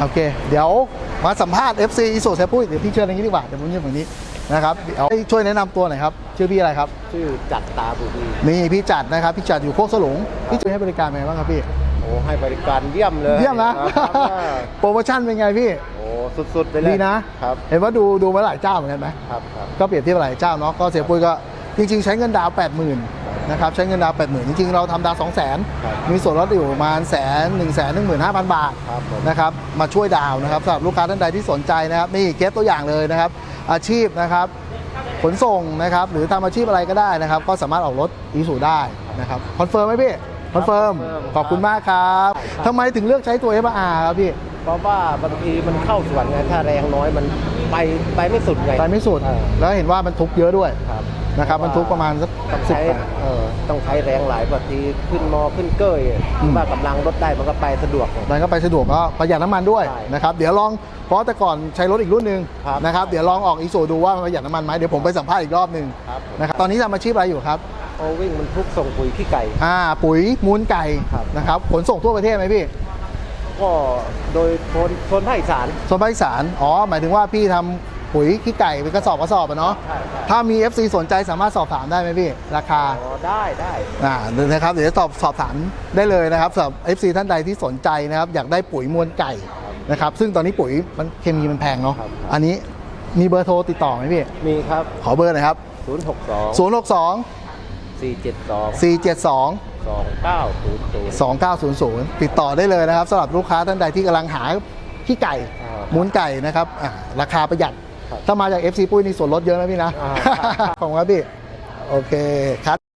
โอเค เดี๋ยวมาสัมภาษณ์ FC อีโซเซปุ้ยเดี๋ยวพี่เชิญอย่างนี้ดีกว่าเดี๋ยวผมยืนฝั่งนี้นะครับเดี๋ยวให้ช่วยแนะนำตัวหน่อยครับชื่อพี่อะไรครับชื่อจัดตาบุรีนี่พี่จัดนะครับพี่จัดอยู่โคกสลุงพี่จะให้บริการเป็นไงบ้างครับพี่โอ้ให้บริการเยี่ยมเลยเยี่ยมนะครับโปรโมชั่นเป็นไงพี่โอ้สุดๆไปเลยดีนะครับเห็นว่าดูดูมาหลายเจ้าเหมือนกันไหมครับครับก็เปรียบเทียบหลายเจ้าเนาะก็เสียปุ้ยก็จริงๆใช้เงินดาวน์80,000นะครับใช้เงินดาวน์80,000จริงๆ เราทำดาวน์200,000ครับมีส่วนลดอยู่ประมาณแสนหนึ่งแสนหนึ่งหมื่นห้าพันบาทครับผมนะครับมาช่วยดาวน์นะครับสำหรับลูกค้าท่านใดที่สนใจนะครับนี่เคสตัวอย่างเลยนะครับ อาชีพนะครับขนส่งนะครับหรือทำอาชีพอะไรก็ได้นะครับ ก็สามารถออกรถอีสูได้นะครับคอนเฟิร์มไหมพี่คอนเฟิร์มคอนเฟิร์มขอบคุณมากครับครับทำไมถึงเลือกใช้ตัว f r ครับพี่เพราะว่าบางทีมันเข้าสวนไงถ้าแรงน้อยมันไปไปไม่สุดไงไปไม่สุดเออแล้วเห็นว่ามันทุกเยอะด้วยครับ นะครับมันทุกประมาณสักต้องสิบใช้แปดเออต้องใช้แรงหลายบางทีขึ้นมอขึ้นเกยอืมว่ากำลังรถได้มันก็ไปสะดวกไงมันก็ไปสะดวกก็ประหยัดน้ำมันด้วยใช่นะครับเดี๋ยวลองเพราะแต่ก่อนใช้รถอีกรุ่นหนึ่งครับนะครับเดี๋ยวลองออกอีสูดูว่ามันประหยัดน้ำมันไหมเดี๋ยวผมไปสัมภาษณ์อีกรอบหนึ่งครับผมนะครับตอนนี้ทำอาชีพอะไรอยู่ครับโอวิ่งมันทุกส่งปุ๋ยขี้ไก่ อ่าปุ๋ยมูลไก่ครับ นะครับขนส่งทั่วประเทศไหมพี่ก็โดยโซนโซนภาคอีสาน โซนภาคอีสานอ๋อหมายถึงว่าพี่ทำ ปุ๋ยขี้ไก่เป็นกระสอบกระสอบอะเนาะใช่ใช่ถ้ามี FC สนใจสามารถสอบถามได้ไหมพี่ราคา อ๋อได้ได้อ่านะครับเดี๋ยวจะสอบสอบถามได้เลยนะครับสำหรับ FC ท่านใดที่สนใจนะครับอยากได้ปุ๋ยมวลไก่นะครับซึ่งตอนนี้ปุ๋ยมันเคมีมันแพงเนาะอันนี้มีเบอร์โทรติดต่อไหมพี่ มีครับ ขอเบอร์หน่อยครับ 062 062 472 472 2900 2900 ติดต่อได้เลยนะครับสำหรับลูกค้าท่านใดที่กำลังหาขี้ไก่อ่ามูลไก่นะครับอ่าราคาประหยัดครับ ถ้ามาจาก FC ปุ้ยนี่ส่วนลดเยอะนะพี่นะอ่าขอบคุณครับพี่ โอเคครับ